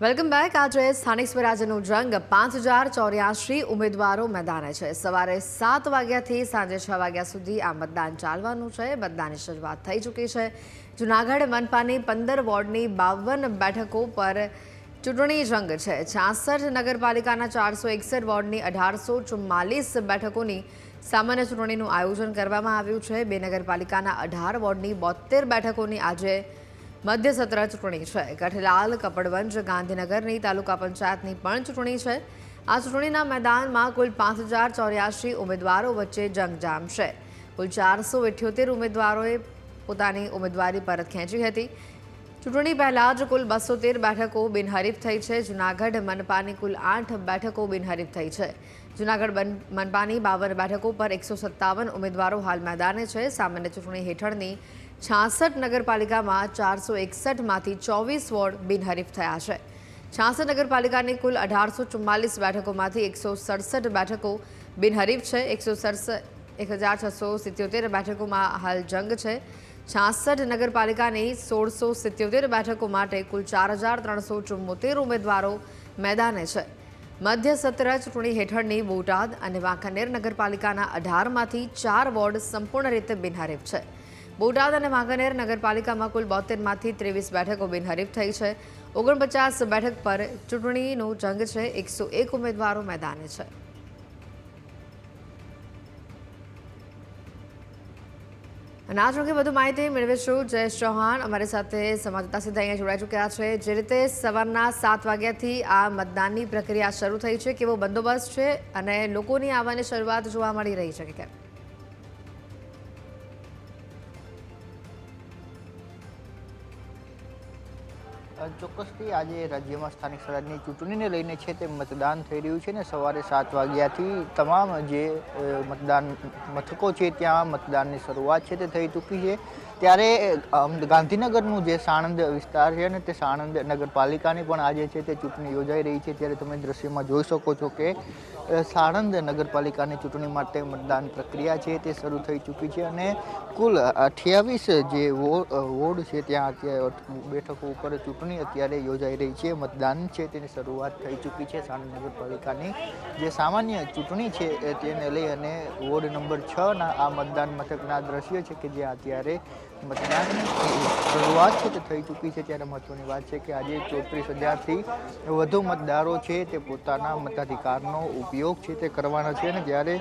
Welcome back. આજે સ્થાનિક સ્વરાજ્યનું જંગ પાંચ હજાર ચોર્યાસી ઉમેદવારો મેદાને છે. સવારે સાત વાગ્યાથી સાંજે છ વાગ્યા સુધી આ મતદાન ચાલવાનું છે. મતદાનની શરૂઆત થઈ ચૂકી છે. જૂનાગઢ મનપાની પંદર વોર્ડની બાવન બેઠકો પર ચૂંટણી જંગ છે. છાસઠ નગરપાલિકાના ચારસો એકસઠ વોર્ડની અઢારસો ચુમ્માલીસ બેઠકોની સામાન્ય ચૂંટણીનું આયોજન કરવામાં આવ્યું છે. બે નગરપાલિકાના અઢાર વોર્ડની બોતેર બેઠકોની આજે મધ્ય સત્ર ચૂંટણી છે. કઠલાલ કપડવંજ, ગાંધીનગરની તાલુકા પંચાયતની પણ ચૂંટણી છે. આ ચૂંટણીના મેદાનમાં કુલ પાંચ હજાર ચોર્યાસી ઉમેદવારો વચ્ચે જંગ જામશે કુલ ચારસો ઇઠ્યોતેર ઉમેદવારોએ પોતાની ઉમેદવારી પરત ખેંચી હતી. ચૂંટણી પહેલાં જ કુલ બસો તેર બેઠકો બિનહરીફ થઈ છે. જૂનાગઢ મનપાની કુલ આઠ બેઠકો બિનહરીફ થઈ છે. જૂનાગઢ મનપાની બાવન બેઠકો પર એકસો સત્તાવન ઉમેદવારો હાલ મેદાને છે. સામાન્ય ચૂંટણી હેઠળની છાસઠ નગરપાલિકામાં ચારસો એકસઠમાંથી ચોવીસ વોર્ડ બિનહરીફ થયા છે. છાસઠ નગરપાલિકાની કુલ અઢારસો ચુમ્માલીસ બેઠકોમાંથી એકસો સડસઠ બેઠકો બિનહરીફ છે. એકસો સડસઠ, એક હજાર છસો સિત્યોતેર બેઠકોમાં હાલ જંગ છે. છાસઠ નગરપાલિકાની સોળસો સિત્યોતેર બેઠકો માટે કુલ ચાર હજાર ત્રણસો ચુમ્મોતેર ઉમેદવારો મેદાને છે. મધ્ય સત્ર ચૂંટણી હેઠળની બોટાદ અને વાંકાનેર નગરપાલિકાના અઢારમાંથી ચાર વોર્ડ સંપૂર્ણ રીતે બિનહરીફ છે. બોટાદ અને વાંકાનેર નગરપાલિકામાં કુલ બોતેરમાંથી ત્રેવીસ બેઠકો બિનહરીફ થઈ છે. ઓગણપચાસ બેઠક પર ચૂંટણીનો જંગ છે. એકસો એક ઉમેદવારો મેદાને છે. અને આ અંગે વધુ માહિતી મેળવીશું જયેશ ચૌહાણ. અમારી સાથે સંવાદદાતા સીધા અહીંયા જોડાઈ ચૂક્યા છે. જે રીતે સવારના સાત વાગ્યાથી આ મતદાનની પ્રક્રિયા શરૂ થઈ છે. કેવો બંદોબસ્ત છે અને લોકોની આવવાની શરૂઆત જોવા મળી રહી છે કે કેમ? ચોક્કસથી આજે રાજ્યમાં સ્થાનિક સ્વરાજની ચૂંટણીને લઈને છે તે મતદાન થઈ રહ્યું છે ને સવારે સાત વાગ્યાથી તમામ જે મતદાન મથકો છે ત્યાં મતદાનની શરૂઆત છે તે થઈ ચૂકી છે. ત્યારે ગાંધીનગરનું જે સાણંદ વિસ્તાર છે ને તે સાણંદ નગરપાલિકાની પણ આજે છે તે ચૂંટણી યોજાઈ રહી છે. ત્યારે તમે દ્રશ્યમાં જોઈ શકો છો કે સાણંદ નગરપાલિકાની ચૂંટણી માટે મતદાન પ્રક્રિયા છે તે શરૂ થઈ ચૂકી છે અને કુલ અઠ્યાવીસ જે વોર્ડ છે ત્યાં બેઠકો ઉપર ચૂંટણી અત્યારે યોજાઈ રહી છે. મતદાન છે તેની શરૂઆત થઈ ચૂકી છે સાણંદ નગરપાલિકાની. જે સામાન્ય ચૂંટણી છે તેને લઈ અને વોર્ડ નંબર છ ના આ મતદાન મથકના દ્રશ્ય છે કે જ્યાં અત્યારે મતદાનની શરૂઆત છે તે થઈ ચૂકી છે. ત્યારે મહત્વની વાત છે કે આજે ચોત્રીસ હજારથી વધુ મતદારો છે તે પોતાના મતાધિકારનો ઉપયોગ છે તે કરવાના છે અને જ્યારે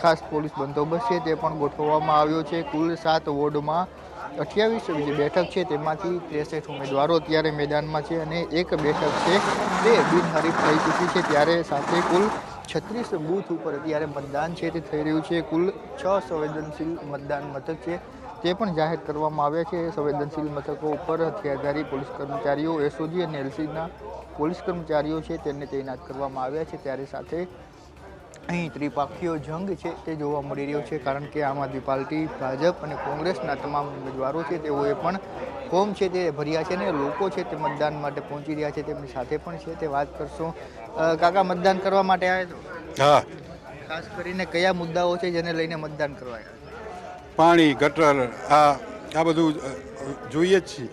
ખાસ પોલીસ બંદોબસ્ત છે તે પણ ગોઠવવામાં આવ્યો છે. કુલ સાત વોર્ડમાં અઠ્યાવીસ જે બેઠક છે, તેમાંથી ત્રેસઠ ઉમેદવારો અત્યારે મેદાનમાં છે અને એક બેઠક છે, તે બિનહરીફ થઈ ચૂકી છે. ત્યારે સાથે કુલ છત્રીસ બૂથ ઉપર અત્યારે મતદાન છે, તે થઈ રહ્યું છે. કુલ છ સંવેદનશીલ મતદાન મથક છે, તે પણ જાહેર કરવામાં આવ્યા છે. સંવેદનશીલ મથકો ઉપર હથિયારધારી પોલીસ કર્મચારીઓ, એસઓજી અને એલસીના પોલીસ કર્મચારીઓ છે તેને તૈનાત કરવામાં આવ્યા છે. ત્યારે સાથે અહીં ત્રિપાક્ષીય જંગ છે તે જોવા મળી રહ્યો છે કારણ કે આમ આદમી પાર્ટી ભાજપ અને કોંગ્રેસના તમામ ઉમેદવારો છે તેઓએ પણ ફોર્મ છે તે ભર્યા છે અને લોકો છે તે મતદાન માટે પહોંચી રહ્યા છે તેમની સાથે પણ છે તે વાત કરશું. કાકા મતદાન કરવા માટે આવ્યા હા. ખાસ કરીને કયા મુદ્દાઓ છે જેને લઈને મતદાન કરવા પાણી ગટર આ આ બધું જોઈએ જ છીએ.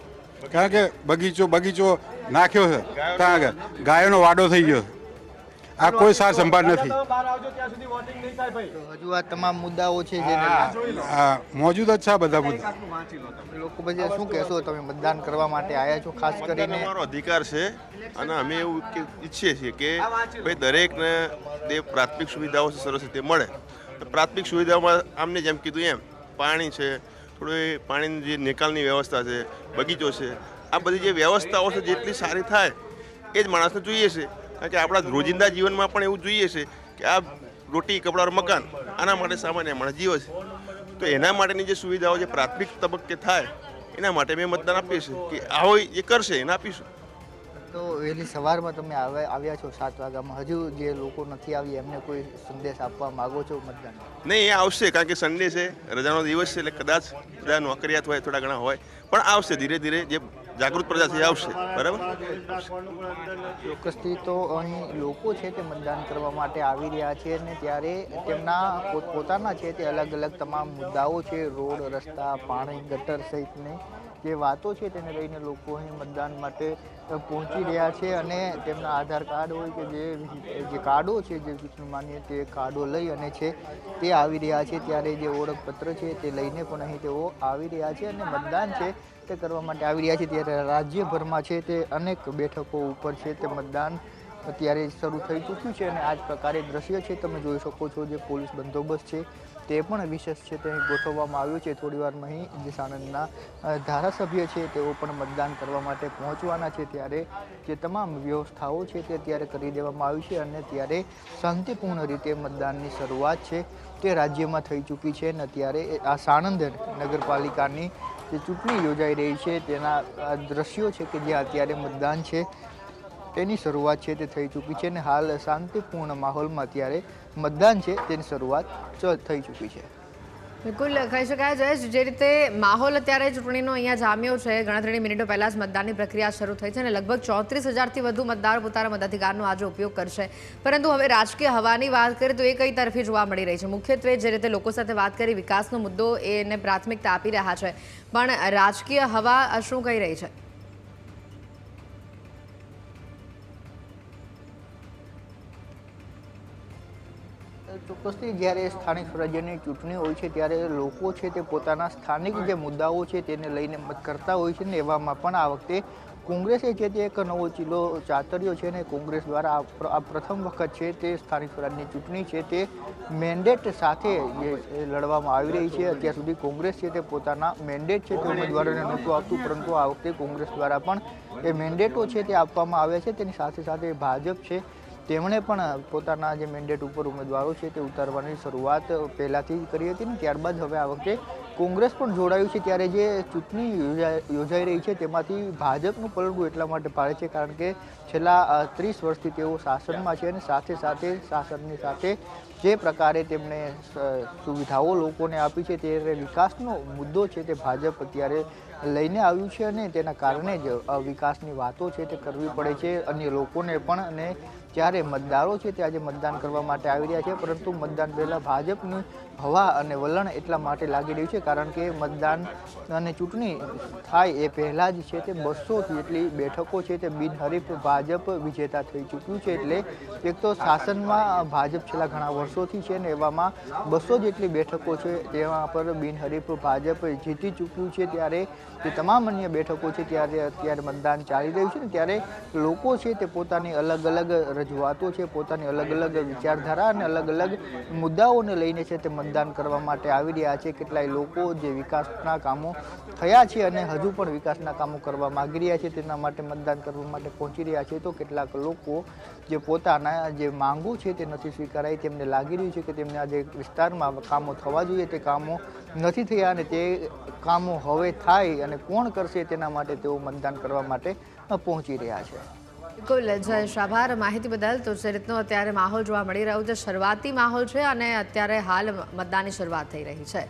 કારણ કે બગીચો બગીચો નાખ્યો છે ત્યાં આગળ. ગાયોનો વાડો થઈ ગયો છે. આ કોઈ સાર સંભાળ નથી. હજુ આ તમામ મુદ્દાઓ છે મોજુદ આ મોજૂદ જ છે બધા મુદ્દા. લોકો પછી શું કહેશો? તમે મતદાન કરવા માટે આવ્યા છો ખાસ કરીને? અમારો અધિકાર છે અને અમે એવું ઈચ્છીએ છીએ કે ભાઈ દરેકને જે પ્રાથમિક સુવિધાઓ છે સરસ રીતે મળે. તો પ્રાથમિક સુવિધાઓમાં આમને જેમ કીધું એમ પાણી છે થોડી પાણીની જે નિકાલની વ્યવસ્થા છે બગીચો છે આ બધી જે વ્યવસ્થાઓ છે જેટલી સારી થાય એ જ માણસને જોઈએ છે. કારણ કે આપણા રોજિંદા જીવનમાં પણ એવું જોઈએ છે કે આ રોટી કપડાં મકાન આના માટે સામાન્ય માણસ જીવે છે. તો એના માટેની જે સુવિધાઓ જે પ્રાથમિક તબક્કે થાય એના માટે મેં મતદાન આપીએ છીએ કે આવો એ કરશે એને આપીશું. તો વહેલી સવારમાં તમે આવ્યા છો સાત વાગ્યામાં. હજુ જે લોકો નથી આવ્યા એમને કોઈ સંદેશ આપવા માગો છો મતદાન? નહીં એ આવશે કારણ કે સન્ડે છે રજાનો દિવસ છે એટલે કદાચ બધા નોકરિયાત હોય થોડા ઘણા હોય પણ આવશે ધીરે ધીરે જે જાગૃત પ્રજા છે આવશે, બરાબર? ચોક્કસથી તો અહીં લોકો છે તે મતદાન કરવા માટે આવી રહ્યા છે અને ત્યારે તેમના પોત- પોતાના છે તે અલગ અલગ તમામ મુદ્દાઓ છે, રોડ, રસ્તા, પાણી, ગટર સહિતની. જે વાતો છે તેને લઈને લોકો અહીં મતદાન માટે પહોંચી રહ્યા છે અને તેમના આધાર કાર્ડ હોય કે જે જે કાર્ડો છે જે માન્ય તે કાર્ડો લઈ અને છે તે આવી રહ્યા છે. ત્યારે જે ઓળખપત્ર છે તે લઈને પણ અહીં તેઓ આવી રહ્યા છે અને મતદાન છે તે કરવા માટે આવી રહ્યા છે. ત્યારે રાજ્યભરમાં છે તે અનેક બેઠકો ઉપર છે તે મતદાન અત્યારે શરૂ થઈ ચૂક્યું છે અને આ જ પ્રકારે દ્રશ્ય છે. તમે જોઈ શકો છો જે પોલીસ બંદોબસ્ત છે. તે પણ વિશેષ છે, તે ગોઠવવામાં આવ્યું છે. થોડી વારમાં અહીં જે સાણંદના ધારાસભ્ય છે, તેઓ પણ મતદાન કરવા માટે પહોંચવાના છે. ત્યારે જે તમામ વ્યવસ્થાઓ છે, તે અત્યારે કરી દેવામાં આવી છે અને ત્યારે શાંતિપૂર્ણ રીતે મતદાનની શરૂઆત છે, તે રાજ્યમાં થઈ ચૂકી છે અને અત્યારે આ સાણંદ નગરપાલિકાની જે ચૂંટણી યોજાઈ રહી છે, તેના દ્રશ્યો છે કે જે અત્યારે મતદાન છે. તેની શરૂઆત છે તે થઈ ચૂકી છે અને હાલ શાંતિપૂર્ણ માહોલમાં અત્યારે મતદાન છે તેની શરૂઆત થઈ ચૂકી છે. બિલકુલ, કહી શકાય, જયેશ, જે રીતે માહોલ અત્યારે ચૂંટણીનો અહીંયા જામ્યો છે, ગણતરીની મિનિટો પહેલાં જ મતદાનની પ્રક્રિયા શરૂ થઈ છે અને લગભગ ચોત્રીસ હજારથી વધુ મતદારો પોતાના મતાધિકારનો આજે ઉપયોગ કરશે. પરંતુ હવે રાજકીય હવાની વાત કરીએ તો એ કઈ તરફી જોવા મળી રહી છે? મુખ્યત્વે જે રીતે લોકો સાથે વાત કરી વિકાસનો મુદ્દો એને પ્રાથમિકતા આપી રહ્યા છે. પણ રાજકીય હવા શું કહી રહી છે? ચોક્કસથી જ્યારે સ્થાનિક સ્વરાજ્યની ચૂંટણી હોય છે, ત્યારે લોકો છે તે પોતાના સ્થાનિક જે મુદ્દાઓ છે તેને લઈને મત કરતા હોય છે ને એવામાં પણ આ વખતે કોંગ્રેસે છે તે એક નવો ચીલો ચાતર્યો છે ને કોંગ્રેસ દ્વારા આ પ્રથમ વખત છે તે સ્થાનિક સ્વરાજની ચૂંટણી છે તે મેન્ડેટ સાથે જે લડવામાં આવી રહી છે. અત્યાર સુધી કોંગ્રેસ છે તે પોતાના મેન્ડેટ છે તે ઉમેદવારોને નહોતું આપતું, પરંતુ આ વખતે કોંગ્રેસ દ્વારા પણ એ મેન્ડેટો છે તે આપવામાં આવ્યા છે. તેની સાથે સાથે ભાજપ છે તેમણે પણ પોતાના જે મેન્ડેટ ઉપર ઉમેદવારો છે તે ઉતારવાની શરૂઆત પહેલાંથી કરી હતી ને ત્યારબાદ હવે આ વખતે કોંગ્રેસ પણ જોડાયું છે. ત્યારે જે ચૂંટણી યોજાઈ રહી છે તેમાંથી ભાજપનું પલડું એટલા માટે પાડે છે કારણ કે છેલ્લા ત્રીસ વર્ષથી તેઓ શાસનમાં છે અને સાથે સાથે, શાસનની સાથે જે પ્રકારે તેમણે સુવિધાઓ લોકોને આપી છે તે વિકાસનો મુદ્દો છે તે ભાજપ અત્યારે લઈને આવ્યું છે અને તેના કારણે જ વિકાસની વાતો છે તે કરવી પડે છે અન્ય લોકોને પણ અને જ્યારે મતદારો છે તે આજે મતદાન કરવા માટે આવી રહ્યા છે, પરંતુ મતદાન પહેલાં ભાજપની હવા અને વલણ એટલા માટે લાગી રહ્યું છે, કારણ કે મતદાન અને ચૂંટણી થાય એ પહેલાં જ છે તે બસો જેટલી બેઠકો છે તે બિનહરીફ ભાજપ વિજેતા થઈ ચૂક્યું છે, એટલે એક તો શાસનમાં ભાજપ છેલ્લા ઘણા વર્ષોથી છે ને એવામાં બસો જેટલી બેઠકો છે તેમાં પર બિનહરીફ ભાજપ જીતી ચૂક્યું છે, ત્યારે તે તમામ અન્ય બેઠકો છે ત્યારે અત્યારે મતદાન ચાલી રહ્યું છે ને ત્યારે લોકો છે તે પોતાની અલગ અલગ રજૂઆતો છે, પોતાની અલગ અલગ વિચારધારા અને અલગ અલગ મુદ્દાઓને લઈને છે તે મતદાન કરવા માટે આવી રહ્યા છે. કેટલાય લોકો જે વિકાસના કામો થયા છે અને હજુ પણ વિકાસના કામો કરવા માગી રહ્યા છે, તેના માટે મતદાન કરવા માટે પહોંચી રહ્યા છે. તો કેટલાક લોકો જે પોતાના જે માંગો છે તે નથી સ્વીકારાય. તેમને લાગી રહ્યું છે કે તેમના જે વિસ્તારમાં કામો થવા જોઈએ. તે કામો નથી થયા અને તે કામો હવે થાય અને કોણ કરશે તેના માટે તેઓ મતદાન કરવા માટે પહોંચી રહ્યા છે. બિલકુલ જયેશ આભાર માહિતી બદલ. તો જે રીતનો અત્યારે માહોલ જોવા મળી રહ્યો છે. શરૂઆતી માહોલ છે અને અત્યારે હાલ મતદાનની શરૂઆત થઈ રહી છે.